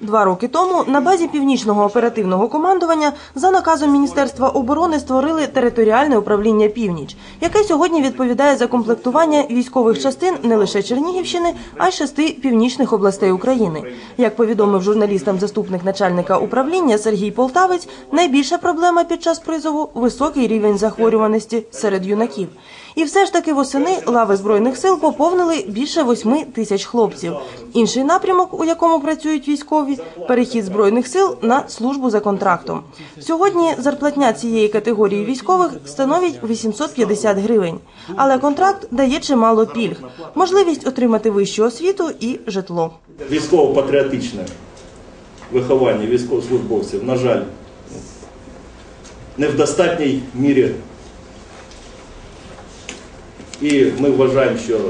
Два роки тому на базі північного оперативного командування за наказом Міністерства оборони створили територіальне управління Північ, яке сьогодні відповідає за комплектування військових частин не лише Чернігівщини, а й шести північних областей України. Як повідомив журналістам заступник начальника управління Сергій Полтавець, найбільша проблема під час призову високий рівень захворюваності серед юнаків. І все ж таки восени лави збройних сил поповнили більше восьми тисяч хлопців. Інший напрямок, у якому працюють військові, перехід збройних сил на службу за контрактом. Сьогодні зарплатня цієї категорії військових становить 850 гривень. Але контракт дає чимало пільг, можливість отримати вищу освіту і житло. Військово-патріотичне виховання військовослужбовців, на жаль, не в достатній мірі. І ми вважаємо, що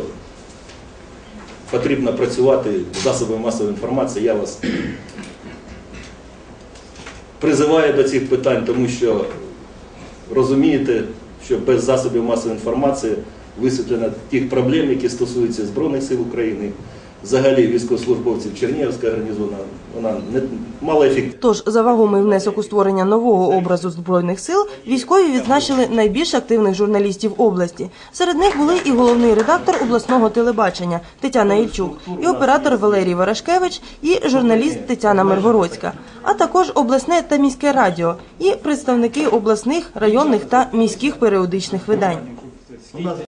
потрібно працювати з засобами масової інформації. Я вас призиваю до цих питань, тому що розумієте, що без засобів масової інформації висвітлено тих проблем, які стосуються Збройних сил України, взагалі військовослужбовців Чернігівського гарнізону, вона не мала ефективність. Тож за вагомий внесок у створення нового образу збройних сил військові відзначили найбільш активних журналістів області. Серед них були і головний редактор обласного телебачення Тетяна Ільчук, і оператор Валерій Варашкевич, і журналіст Тетяна Миргородська, а також обласне та міське радіо, і представники обласних, районних та міських періодичних видань.